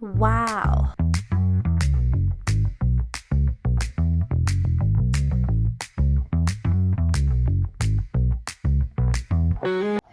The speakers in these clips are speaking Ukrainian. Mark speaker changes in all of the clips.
Speaker 1: Wow.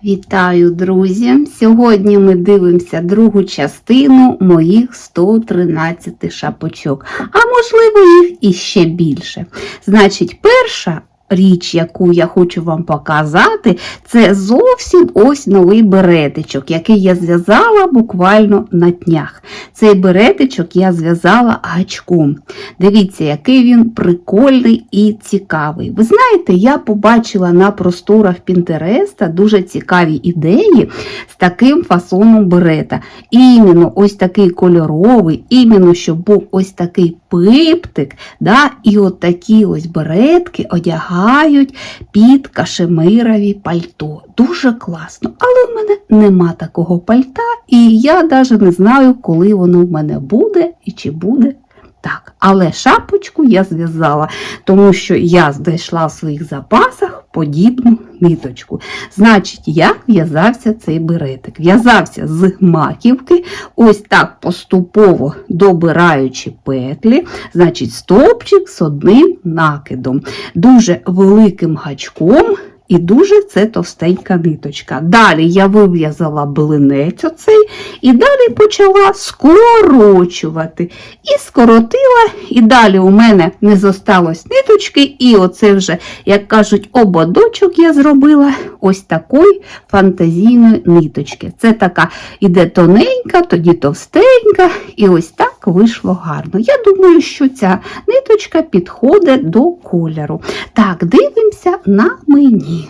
Speaker 2: Вітаю, друзі! Сьогодні ми дивимося другу частину моїх 113 шапочок, а можливо їх іще більше. Значить, перша річ, яку я хочу вам показати, це зовсім ось новий беретичок, який я зв'язала буквально на днях. Цей беретичок я зв'язала гачком. Дивіться, який він прикольний і цікавий. Ви знаєте, я побачила на просторах Пінтереста дуже цікаві ідеї з таким фасоном берета. Іменно ось такий кольоровий, іменно щоб був ось такий пиптик, да, і от такі ось беретки одягають під кашемирові пальто. Дуже класно. Але в мене нема такого пальта, і я навіть не знаю, коли воно в мене буде і чи буде. Так, але шапочку я зв'язала, тому що я знайшла в своїх запасах подібну ниточку. Значить, як в'язався цей беретик? В'язався з маківки, ось так поступово добираючи петлі, значить, стовпчик з одним накидом, дуже великим гачком. І дуже це товстенька ниточка. Далі я вив'язала блинець оцей і далі почала скорочувати. І скоротила, і далі у мене не зосталось ниточки, і оце вже, як кажуть, ободочок я зробила ось такої фантазійної ниточки. Це така іде тоненька, тоді товстенька, і ось так вийшло гарно. Я думаю, що ця ниточка підходить до кольору. Так, дивимося на мені.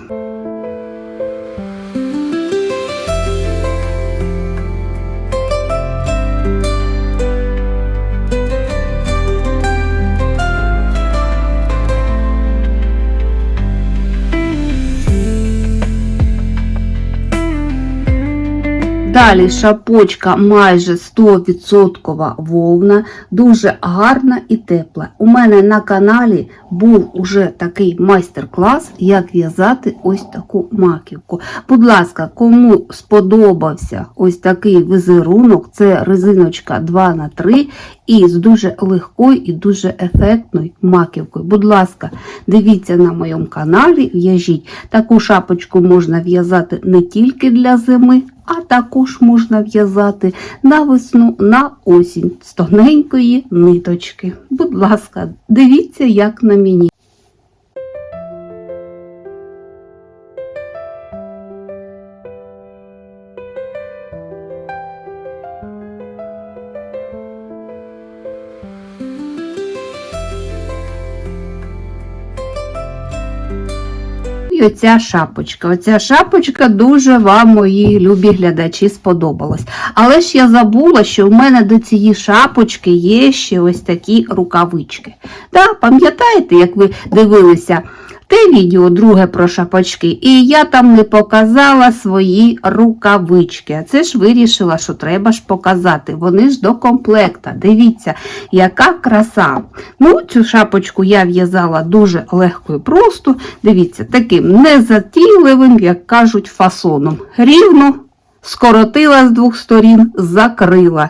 Speaker 2: Далі шапочка майже 100% вовна, дуже гарна і тепла. У мене на каналі був уже такий майстер-клас, як в'язати ось таку маківку. Будь ласка, кому сподобався ось такий візерунок, це резиночка 2х3 і з дуже легкою і дуже ефектною маківкою. Будь ласка, дивіться на моєму каналі, в'яжіть. Таку шапочку можна в'язати не тільки для зими, а також можна в'язати на весну, на осінь з тоненької ниточки. Будь ласка, дивіться, як на мені. Оця шапочка. Оця шапочка дуже вам, мої любі глядачі, сподобалась. Але ж я забула, що в мене до цієї шапочки є ще ось такі рукавички. Да, Пам'ятаєте, як ви дивилися те відео друге про шапочки, і я там не показала свої рукавички. А це ж вирішила, що треба ж показати. Вони ж до комплекта. Дивіться, яка краса. Ну, Цю шапочку я в'язала дуже легко і просто. Дивіться, таким незатійливим, як кажуть, фасоном. Рівно. Скоротила з двох сторін, закрила.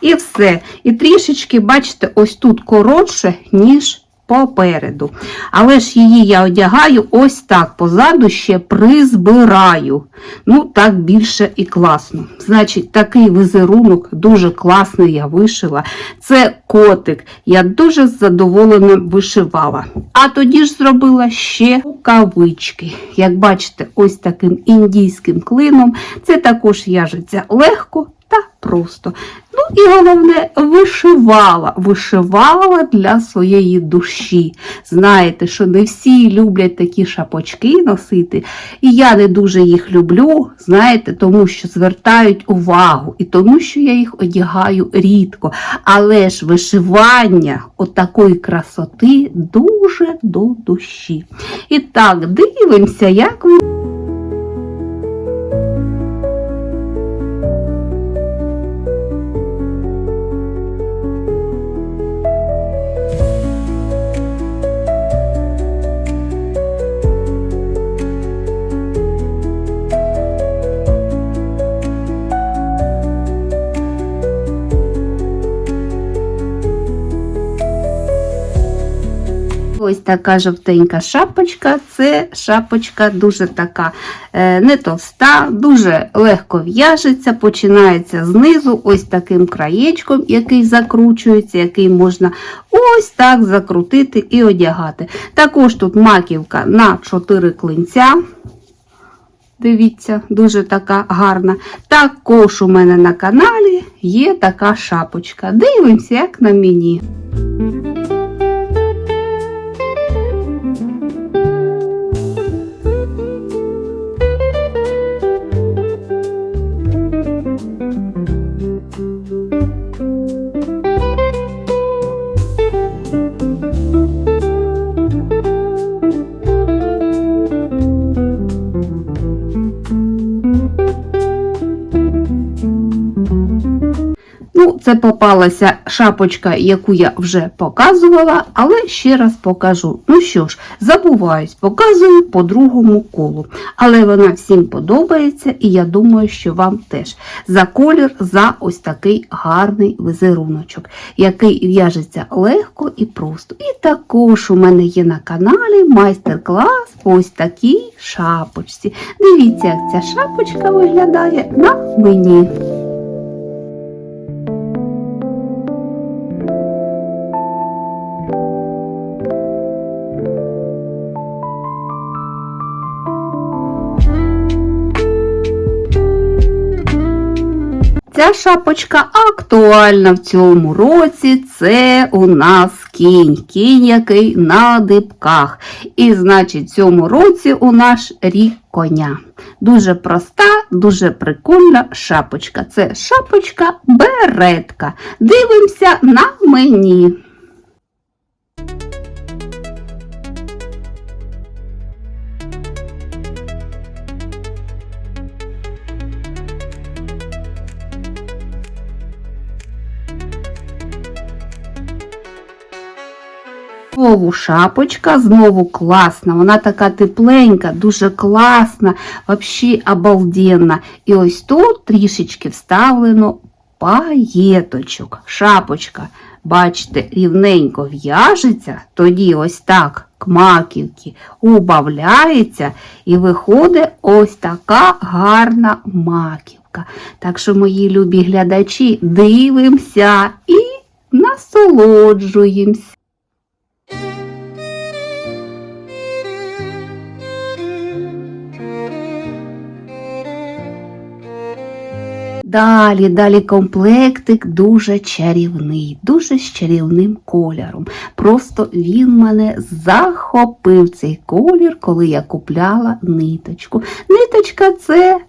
Speaker 2: І все. І трішечки, бачите, ось тут коротше, ніж попереду. Але ж її я одягаю ось так, позаду ще призбираю. Ну, так більше і класно. Значить, такий візерунок дуже класний я вишила. Це котик. Я дуже задоволена вишивала. А тоді ж зробила ще рукавички. Як бачите, ось таким індійським клином. Це також в'яжеться легко та просто. Ну і головне, вишивала, вишивала для своєї душі. Знаєте, що не всі люблять такі шапочки носити. І я не дуже їх люблю, знаєте, тому що звертають увагу і тому, що я їх одягаю рідко. Але ж вишивання от красоти дуже до душі. І так, дивимося, як ви. Така жовтенька шапочка. Це шапочка дуже така е, не товста, дуже легко в'яжеться, починається знизу, ось таким краєчком, який закручується, який можна ось так закрутити і одягати. Також тут маківка на 4 клинця. Дивіться, дуже така гарна. Також у мене на каналі є така шапочка. Дивимося, як на мені. Ну, це попалася шапочка, яку я вже показувала, але ще раз покажу. Ну що ж, забуваюсь, показую по другому колу. Але вона всім подобається, і я думаю, що вам теж. За колір, за ось такий гарний візеруночок, який в'яжеться легко і просто. І також у мене є на каналі майстер-клас по ось такій шапочці. Дивіться, як ця шапочка виглядає на мені. Ця шапочка актуальна в цьому році. Це у нас кінь. Кінь, який на дибках. І, значить, в цьому році у нас рік коня. Дуже проста, дуже прикольна шапочка. Це шапочка беретка. Дивимося на мені. Знову шапочка, знову класна. Вона така тепленька, дуже класна, взагалі обалденна. І ось тут трішечки вставлено паєточок. Шапочка, бачите, рівненько в'яжеться, тоді ось так к маківці убавляється і виходить ось така гарна маківка. Так що, мої любі глядачі, дивимося і насолоджуємося. Далі, далі комплектик дуже чарівний, дуже з чарівним кольором. Просто він мене захопив цей колір, коли я купляла ниточку. Ниточка це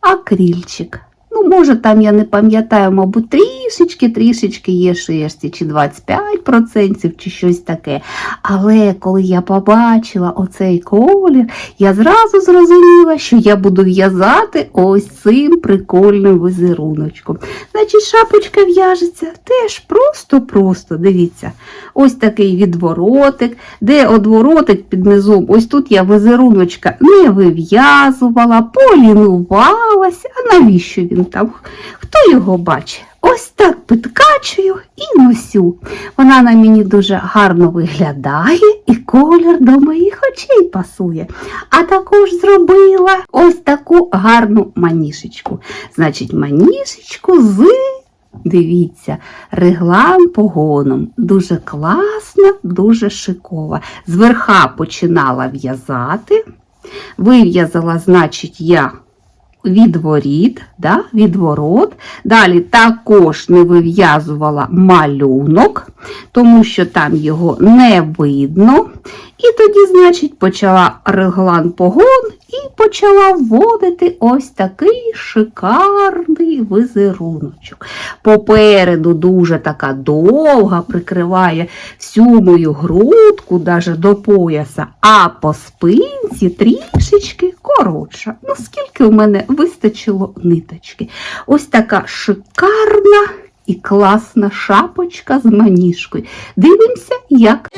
Speaker 2: акрильчик. Ну, може, там я не пам'ятаю, мабуть, трішечки-трішечки є шерсті, чи 25%, чи щось таке. Але коли я побачила оцей колір, я зразу зрозуміла, що я буду в'язати ось цим прикольним візеруночком. Значить, шапочка в'яжеться теж просто-просто. Дивіться, ось такий відворотик, де одворотик під низом. Ось тут я візеруночка не вив'язувала, полінувалася. А навіщо він там? Хто його бачить? Ось так підкачую і носю. Вона на мені дуже гарно виглядає і колір до моїх очей пасує. А також зробила ось таку гарну манішечку. Значить, манішечку з. Дивіться, реглан погоном. Дуже класна, дуже шикова. Зверха починала в'язати. Вив'язала, значить, я відворіт, да, відворот. Далі також не вив'язувала малюнок, тому що там його не видно. І тоді, значить, почала реглан погон і почала вводити ось такий шикарний визеруночок. Попереду дуже така довга, прикриває всю мою грудку, навіть до пояса, а по спинці трішечки коротша. Ну, скільки в мене вистачило ниточки. Ось така шикарна і класна шапочка з маніжкою. Дивимося, як.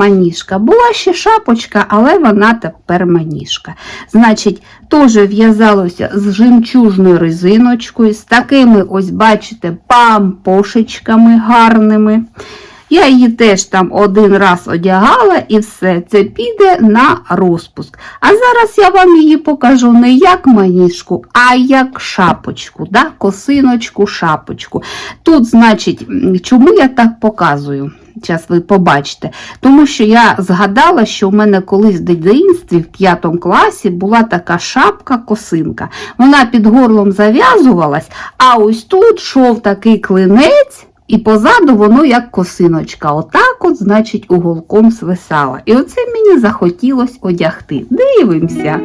Speaker 2: Маніжка. Була ще шапочка, але вона тепер маніжка. Значить, теж в'язалося з жемчужною резиночкою, з такими, ось, бачите, пампошечками гарними. Я її теж там один раз одягала і все, це піде на розпуск. А зараз я вам її покажу не як маніжку, а як шапочку, да? косиночку, шапочку. Тут, значить, чому я так показую? Зараз ви побачите. Тому що я згадала, що в мене колись в дитинстві в п'ятому класі була така шапка-косинка. Вона під горлом зав'язувалась, а ось тут йшов такий клинець. І позаду воно як косиночка. Отак от, значить, уголком свисала. І оце мені захотілось одягти. Дивимося.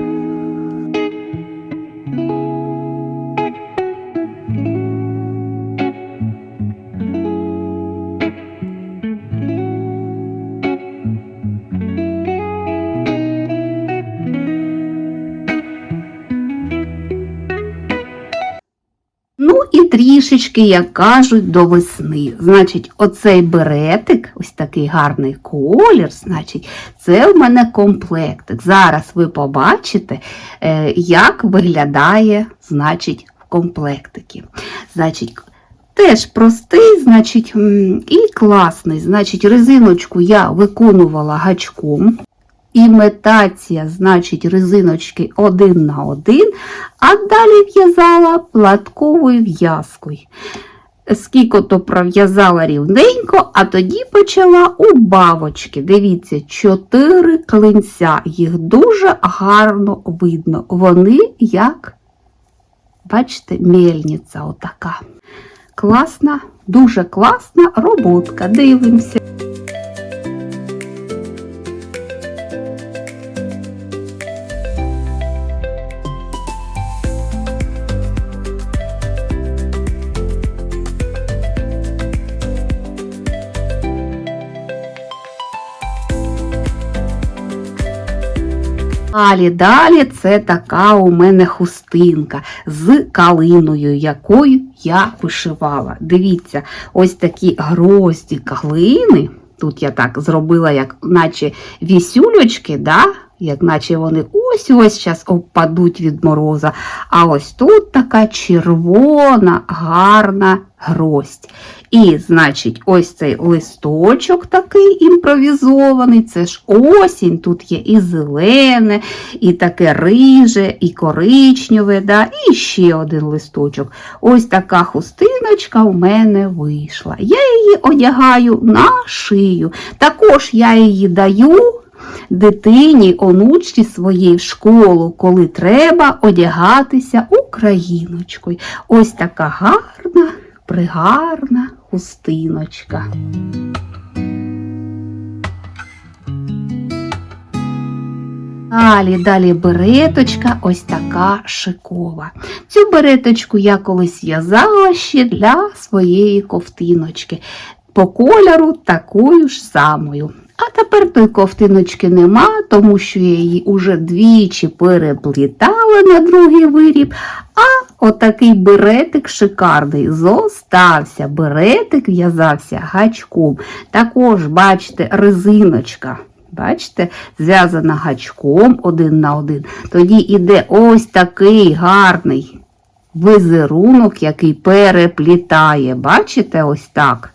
Speaker 2: Трішечки, як кажуть, до весни. Значить, оцей беретик, ось такий гарний колір, значить, це в мене комплектик. Зараз ви побачите, е, як виглядає, значить, в комплектики. Значить, Теж простий, значить, і класний. Значить, резиночку я виконувала гачком. Імітація, значить, резиночки один на один, а далі в'язала платковою в'язкою. Скільки то пров'язала рівненько, а тоді почала у бабочки. Дивіться, чотири клинця. Їх дуже гарно видно. Вони як, бачите, мельниця отака. Класна, дуже класна роботка. Дивимося. Далі, далі це така у мене хустинка з калиною, якою я вишивала. Дивіться, ось такі грозді калини. Тут я так зробила, як наче вісюлечки, да? Як наче вони ось-ось зараз опадуть від мороза. А ось тут така червона, гарна гроздь. І, значить, ось цей листочок такий імпровізований, це ж осінь, тут є і зелене, і таке риже, і коричневе, да? і ще один листочок. Ось така хустиночка у мене вийшла. Я її одягаю на шию. Також я її даю дитині, онучці своїй в школу, коли треба одягатися україночкою. Ось така гарна, пригарна хустиночка. Далі, далі береточка ось така шикова. Цю береточку я колись в'язала ще для своєї ковтиночки. По кольору такою ж самою. А тепер той ковтиночки нема, тому що я її уже двічі переплітала на другий виріб. А отакий беретик шикарний зостався. Беретик в'язався гачком. Також, бачите, резиночка. Бачите, зв'язана гачком один на один. Тоді іде ось такий гарний візерунок, який переплітає. Бачите, ось так.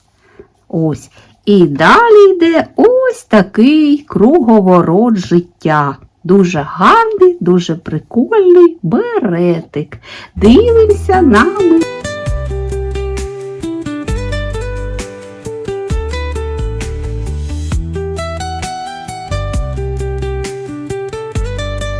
Speaker 2: Ось. І далі йде ось такий круговорот життя. Дуже гарний, дуже прикольний беретик. Дивимося нами.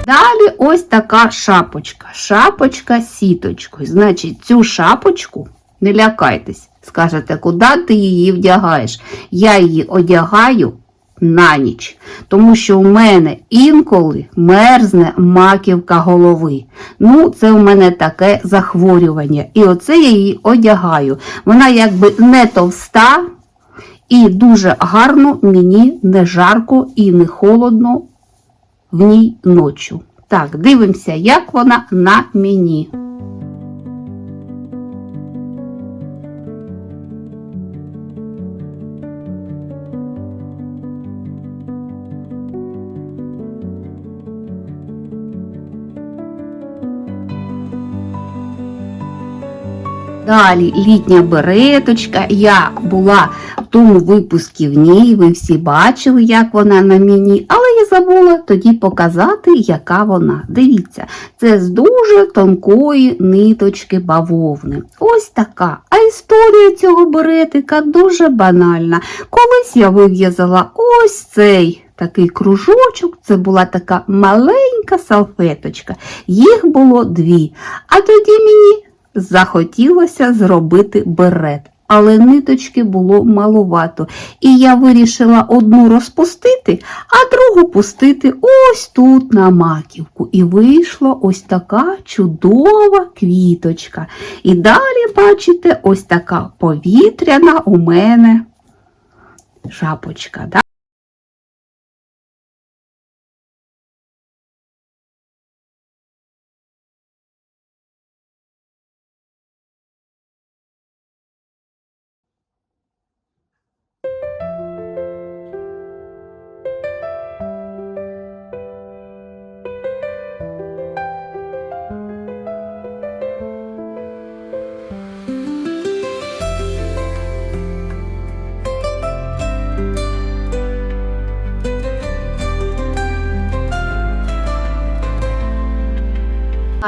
Speaker 2: Далі ось така шапочка. Шапочка сіточкою. Значить, цю шапочку, не лякайтесь, скажете, куди ти її вдягаєш? Я її одягаю на ніч, тому що у мене інколи мерзне маківка голови. Ну, це у мене таке захворювання. І оце я її одягаю. Вона якби не товста. І дуже гарно мені не жарко і не холодно в ній ночі. Так, дивимося, як вона на мені. Далі літня береточка. Я була в тому випуску в ній. Ви всі бачили, як вона на мені, але я забула тоді показати, яка вона. Дивіться, це з дуже тонкої ниточки бавовни. Ось така. А історія цього беретика дуже банальна. Колись я вив'язала ось цей. Такий кружочок, це була така маленька салфеточка. Їх було дві. А тоді мені захотілося зробити берет, але ниточки було малувато. І я вирішила одну розпустити, а другу пустити ось тут на маківку. І вийшла ось така чудова квіточка. І далі, бачите, ось така повітряна у мене шапочка. Да?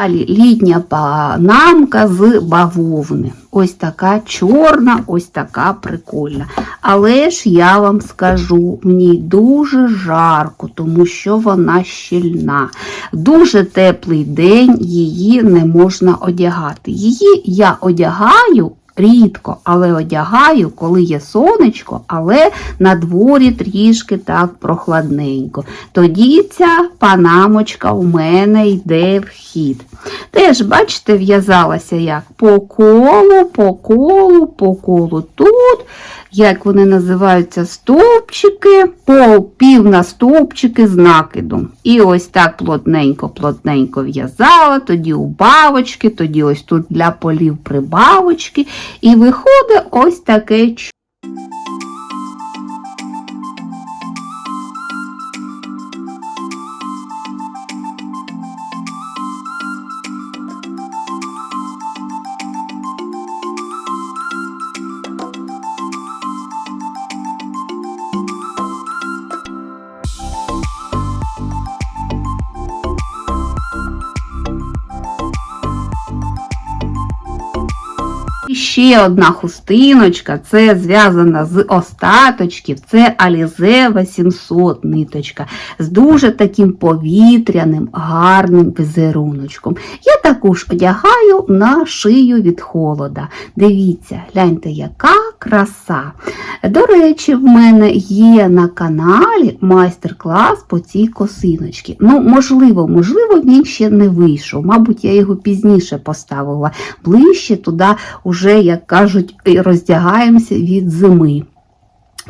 Speaker 2: Далі літня панамка з бавовни. Ось така чорна, ось така прикольна. Але ж я вам скажу, в ній дуже жарко, тому що вона щільна. Дуже теплий день її не можна одягати. Її я одягаю. Рідко, але одягаю, коли є сонечко, але на дворі трішки так прохладненько. Тоді ця панамочка у мене йде в хід. Теж, бачите, в'язалася як по колу, по колу, по колу. Тут, як вони називаються, стовпчики, пів на стовпчики з накидом. І ось так плотненько-плотненько в'язала, тоді у бавочки, тоді ось тут для полів прибавочки. І виходить ось таке чудо. Ще одна хустиночка, це зв'язана з остаточків, це Alize 800 ниточка з дуже таким повітряним, гарним візеруночком. Я також одягаю на шию від холода. Дивіться, гляньте, яка краса. До речі, в мене є на каналі майстер-клас по цій косиночці. Ну, можливо, можливо, він ще не вийшов. Мабуть, я його пізніше поставила ближче туди, вже, як кажуть, роздягаємося від зими.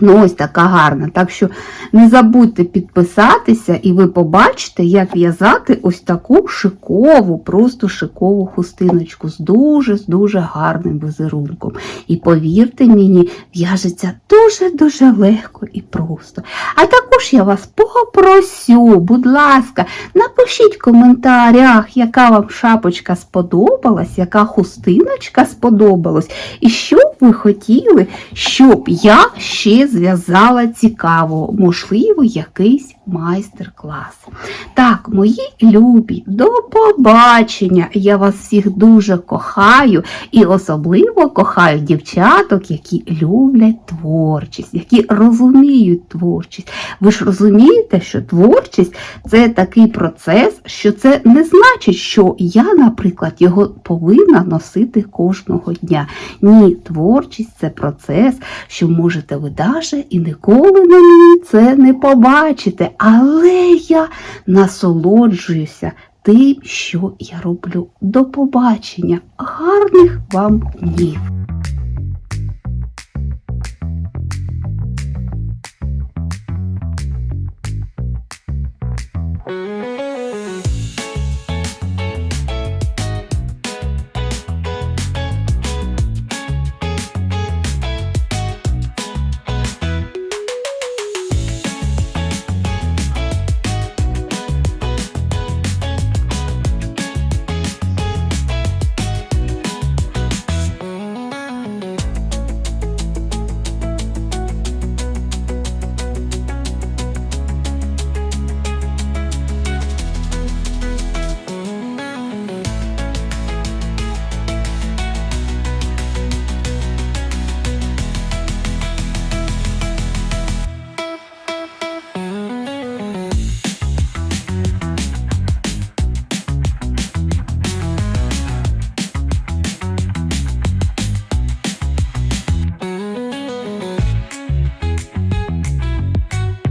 Speaker 2: Ну, ось така гарна. Так що не забудьте підписатися, і ви побачите, як в'язати ось таку шикову, просто шикову хустиночку з дуже-дуже гарним візерунком. І повірте мені, в'яжеться дуже-дуже легко і просто. А також я вас попросю, будь ласка, напишіть в коментарях, яка вам шапочка сподобалась, яка хустиночка сподобалась, і що ви хотіли, щоб я ще зв'язала цікаво, можливо, якийсь майстер-клас. Так, мої любі, до побачення! Я вас всіх дуже кохаю і особливо кохаю дівчаток, які люблять творчість, які розуміють творчість. Ви ж розумієте, що творчість це такий процес, що це не значить, що я, наприклад, його повинна носити кожного дня. Ні, творчість це процес, що можете ви даже і ніколи на мені це не побачите. Але я насолоджуюся тим, що я роблю. До побачення. Гарних вам днів!